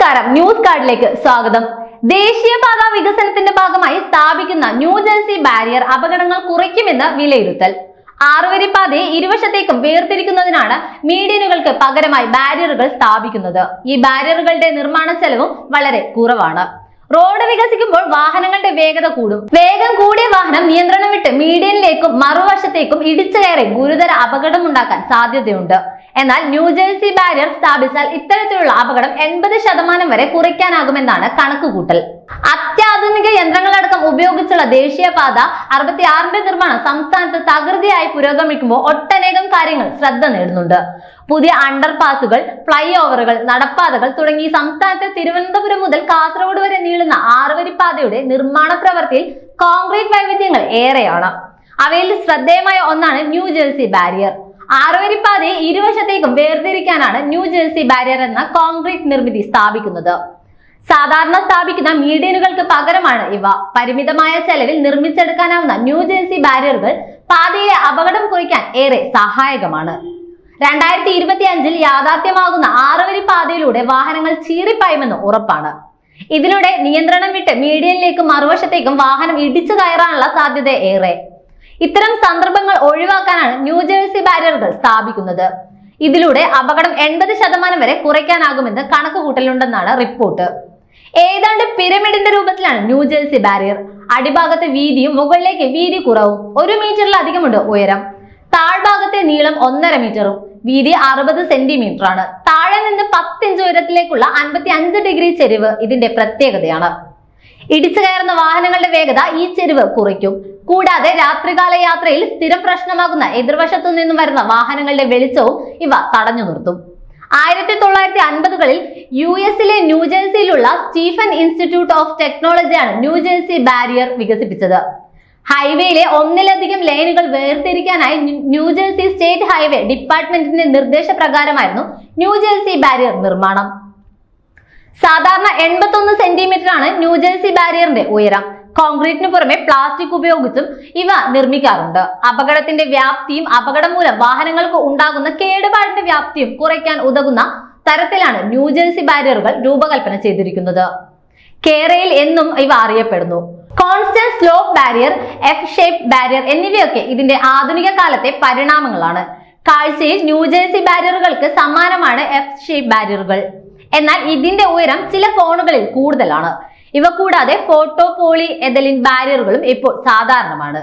നമസ്കാരം. ന്യൂസ് കാർഡിലേക്ക് സ്വാഗതം. ദേശീയപാത വികസനത്തിന്റെ ഭാഗമായി സ്ഥാപിക്കുന്ന ന്യൂജേഴ്സി ബാരിയർ അപകടങ്ങൾ കുറയ്ക്കുമെന്ന് വിലയിരുത്തൽ. ആറുവരിപ്പാതയെ ഇരുവശത്തേക്കും വേർതിരിക്കുന്നതിനാണ് മീഡിയനുകൾക്ക് പകരമായി ബാരിയറുകൾ സ്ഥാപിക്കുന്നത്. ഈ ബാരിയറുകളുടെ നിർമ്മാണ ചെലവും വളരെ കുറവാണ്. റോഡ് വികസിക്കുമ്പോൾ വാഹനങ്ങളുടെ വേഗത കൂടും. വേഗം കൂടിയ വാഹനം നിയന്ത്രണം വിട്ട് മീഡിയനിലേക്കും മറുവശത്തേക്കും ഇടിച്ചു കയറി ഗുരുതര അപകടമുണ്ടാക്കാൻ സാധ്യതയുണ്ട്. എന്നാൽ ന്യൂജേഴ്സി ബാരിയർ സ്ഥാപിച്ചാൽ ഇത്തരത്തിലുള്ള അപകടം എൺപത് ശതമാനം വരെ കുറയ്ക്കാനാകുമെന്നാണ് കണക്കുകൂട്ടൽ. അത്യാധുനിക യന്ത്രങ്ങളടക്കം ഉപയോഗിച്ചുള്ള ദേശീയപാത അറുപത്തി ആറിന്റെ നിർമ്മാണം സംസ്ഥാനത്ത് തകൃതിയായി പുരോഗമിക്കുമ്പോൾ ഒട്ടനേകം കാര്യങ്ങൾ ശ്രദ്ധ നേടുന്നുണ്ട്. പുതിയ അണ്ടർപാസുകൾ ഫ്ലൈ ഓവറുകൾ നടപ്പാതകൾ തുടങ്ങി സംസ്ഥാനത്തെ തിരുവനന്തപുരം മുതൽ കാസർഗോഡ് വരെ നീളുന്ന ആറുവരിപ്പാതയുടെ നിർമ്മാണ പ്രവൃത്തിയിൽ കോൺക്രീറ്റ് വൈവിധ്യങ്ങൾ ഏറെയാണ്. അവയിൽ ശ്രദ്ധേയമായ ഒന്നാണ് ന്യൂജേഴ്സി ബാരിയർ. ആറുവരിപ്പാതയെ ഇരുവശത്തേക്കും വേർതിരിക്കാനാണ് ന്യൂ ജേഴ്സി ബാരിയർ എന്ന കോൺക്രീറ്റ് നിർമ്മിതി സ്ഥാപിക്കുന്നത്. സാധാരണ സ്ഥാപിക്കുന്ന മീഡിയനുകൾക്ക് പകരമാണ് ഇവ. പരിമിതമായ ചെലവിൽ നിർമ്മിച്ചെടുക്കാനാവുന്ന ന്യൂ ജേഴ്സി ബാരിയറുകൾ പാതയിലെ അപകടം കുറിക്കാൻ ഏറെ സഹായകമാണ്. രണ്ടായിരത്തി ഇരുപത്തി അഞ്ചിൽ യാഥാർത്ഥ്യമാകുന്ന ആറുവരി പാതയിലൂടെ വാഹനങ്ങൾ ചീറിപ്പായുമെന്ന് ഉറപ്പാണ്. ഇതിലൂടെ നിയന്ത്രണം വിട്ട് മീഡിയനിലേക്കും മറുവശത്തേക്കും വാഹനം ഇടിച്ചു കയറാനുള്ള സാധ്യത ഏറെ. ഇത്തരം സന്ദർഭങ്ങൾ ഒഴിവാക്കാനാണ് ന്യൂജേഴ്സി ബാരിയറുകൾ സ്ഥാപിക്കുന്നത്. ഇതിലൂടെ അപകടം എൺപത് ശതമാനം വരെ കുറയ്ക്കാനാകുമെന്ന് കണക്കുകൂട്ടലുണ്ടെന്നാണ് റിപ്പോർട്ട്. ഏതാണ്ട് പിരമിഡിന്റെ രൂപത്തിലാണ് ന്യൂജേഴ്സി ബാരിയർ. അടിഭാഗത്തെ വീതിയും മുകളിലേക്ക് വീതി കുറവും ഒരു മീറ്ററിലധികമുണ്ട് ഉയരം. താഴ്ഭാഗത്തെ നീളം ഒന്നര മീറ്ററും വീതി അറുപത് സെന്റിമീറ്ററാണ്. താഴെ നിന്ന് പത്തിഞ്ച് ഉയരത്തിലേക്കുള്ള അൻപത്തി അഞ്ച് ഡിഗ്രി ചെരിവ് ഇതിന്റെ പ്രത്യേകതയാണ്. ഇടിച്ചു കയറുന്ന വാഹനങ്ങളുടെ വേഗത ഈ ചെരുവ് കുറയ്ക്കും. കൂടാതെ രാത്രികാല യാത്രയിൽ സ്ഥിരം പ്രശ്നമാകുന്ന എതിർവശത്തു നിന്നും വരുന്ന വാഹനങ്ങളുടെ വെളിച്ചവും ഇവ തടഞ്ഞു നിർത്തും. ആയിരത്തി തൊള്ളായിരത്തി അൻപതുകളിൽ യു എസിലെ ന്യൂജേഴ്സിയിലുള്ള സ്റ്റീഫൻ ഇൻസ്റ്റിറ്റ്യൂട്ട് ഓഫ് ടെക്നോളജിയാണ് ന്യൂജേഴ്സി ബാരിയർ വികസിപ്പിച്ചത്. ഹൈവേയിലെ ഒന്നിലധികം ലൈനുകൾ വേർതിരിക്കാനായി ന്യൂജേഴ്സി സ്റ്റേറ്റ് ഹൈവേ ഡിപ്പാർട്ട്മെന്റിന്റെ നിർദ്ദേശപ്രകാരമായിരുന്നു ന്യൂജേഴ്സി ബാരിയർ നിർമ്മാണം. സാധാരണ എൺപത്തൊന്ന് സെന്റിമീറ്റർ ആണ് ന്യൂജേഴ്സി ബാരിയറിന്റെ ഉയരം. കോൺക്രീറ്റിന് പുറമെ പ്ലാസ്റ്റിക് ഉപയോഗിച്ചും ഇവ നിർമ്മിക്കാറുണ്ട്. അപകടത്തിന്റെ വ്യാപ്തിയും അപകടം മൂലം വാഹനങ്ങൾക്ക് ഉണ്ടാകുന്ന കേടുപാടിന്റെ വ്യാപ്തിയും കുറയ്ക്കാൻ ഉതകുന്ന തരത്തിലാണ് ന്യൂജേഴ്സി ബാരിയറുകൾ രൂപകൽപ്പന ചെയ്തിരിക്കുന്നത്. കേരയിൽ എന്നും ഇവ അറിയപ്പെടുന്നു. Constant slope barrier F shape barrier എന്നിവയൊക്കെ ഇതിന്റെ ആധുനിക കാലത്തെ പരിണാമങ്ങളാണ്. കാഴ്ചയിൽ ന്യൂജേഴ്സി ബാരിയറുകൾക്ക് സമാനമാണ് എഫ് ഷേപ്പ് ബാരിയറുകൾ. എന്നാൽ ഇതിന്റെ ഉയരം ചില ഫോണുകളിൽ കൂടുതലാണ്. ഇവ കൂടാതെ ഫോട്ടോ പോളി എതലിൻ ബാരിയറുകളും ഇപ്പോൾ സാധാരണമാണ്.